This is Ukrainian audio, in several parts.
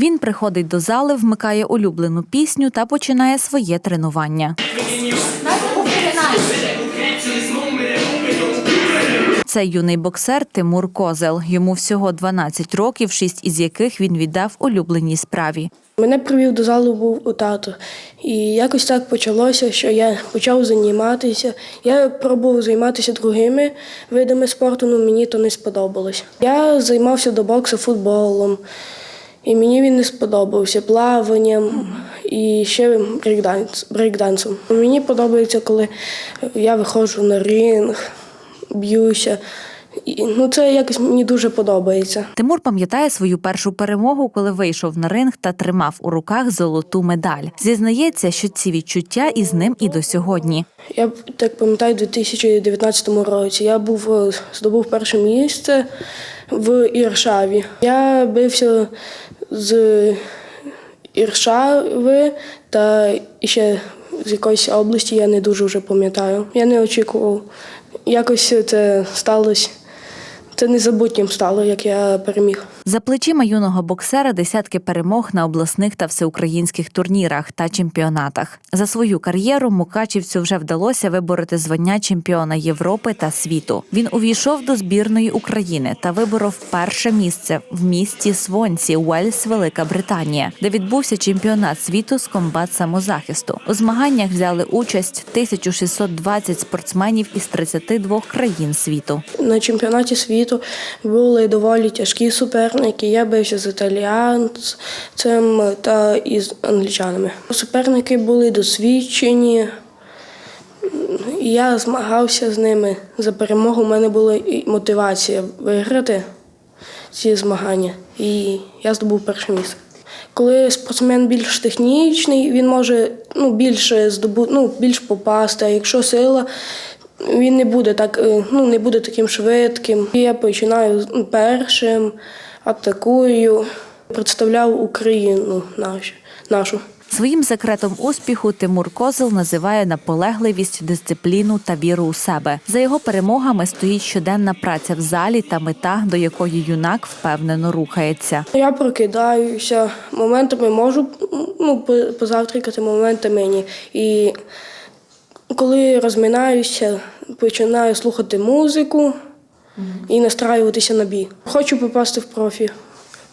Він приходить до зали, вмикає улюблену пісню та починає своє тренування. Це юний боксер Тимур Козел. Йому всього 12 років, 6 із яких він віддав улюбленій справі. Мене привів до залу був у тато. І якось так почалося, що я почав займатися. Я пробував займатися другими видами спорту, але мені то не сподобалось. Я займався до боксу футболом, і мені він не сподобався плаванням і ще брейкданс- брейкдансом. Мені подобається, коли я виходжу на ринг, б'юся. І, ну, це якось мені дуже подобається. Тимур пам'ятає свою першу перемогу, коли вийшов на ринг та тримав у руках золоту медаль. Зізнається, що ці відчуття із ним і до сьогодні. Я так пам'ятаю, у 2019 році я був е, здобув перше місце в Іршаві. Я бився з Іршави та ще з якоїсь області, я не дуже вже пам'ятаю. Я не очікував. Якось це сталося. Це незабутнім стало, як я переміг. За плечима юного боксера десятки перемог на обласних та всеукраїнських турнірах та чемпіонатах. За свою кар'єру Мукачівцю вже вдалося вибороти звання чемпіона Європи та світу. Він увійшов до збірної України та виборов перше місце в місті Свонці, Уельс, Велика Британія, де відбувся чемпіонат світу з комбат самозахисту. У змаганнях взяли участь 1620 спортсменів із 32 країн світу. На чемпіонаті світу були доволі тяжкі суперники. Я бився з італіянцем та із англічанами. Суперники були досвідчені. Я змагався з ними за перемогу. У мене була і мотивація виграти ці змагання, і я здобув перше місце. Коли спортсмен більш технічний, він може ну, більше здобу, ну, більш попасти. А якщо сила, він не буде так, е, ну, не буде таким швидким. Я починаю ну, першим, атакую, представляв Україну нашу. нашу. Своїм секретом успіху Тимур Козел називає наполегливість, дисципліну та віру у себе. За його перемогами стоїть щоденна праця в залі та мета, до якої юнак впевнено рухається. Я прокидаюся, моментами можу ну, по- позавтракати, моментами ні. І коли розминаюся, починаю слухати музику і настраюватися на бій. Хочу попасти в профі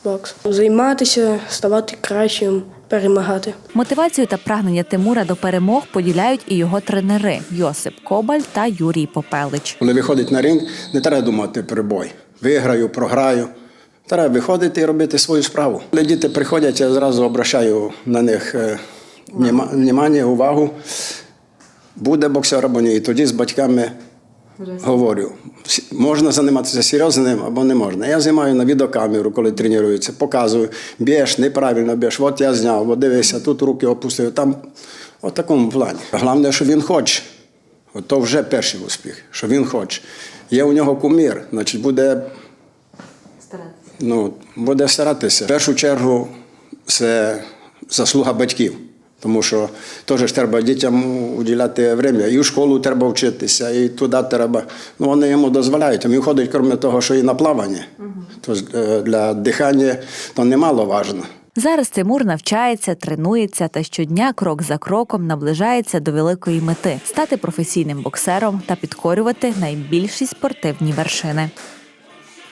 бокс, займатися, ставати кращим, перемагати. Мотивацію та прагнення Тимура до перемог поділяють і його тренери Йосип Кобаль та Юрій Попелич. Коли виходить на ринг, не треба думати про бой. Виграю, програю. Треба виходити і робити свою справу. Коли діти приходять, я зразу обращаю на них е, внимання, увагу. Буде боксер або ні. І тоді з батьками говорю, можна займатися серйозним або не можна. Я знімаю на відеокамеру, коли тренуються, показую, б'єш, неправильно б'єш, от я зняв, от дивися, тут руки опустив, там от такому плані. Головне, що він хоче. От то вже перший успіх, що він хоче. Є у нього кумір, значить буде, ну, буде старатися. В першу чергу це заслуга батьків. Тому що теж треба дітям уділяти время. І в школу треба вчитися, і туди треба. Ну, вони йому дозволяють. Він ходить, крім того, що і на плавання. То е, для дихання то немало важливо. Зараз Тимур навчається, тренується та щодня крок за кроком наближається до великої мети стати професійним боксером та підкорювати найбільші спортивні вершини.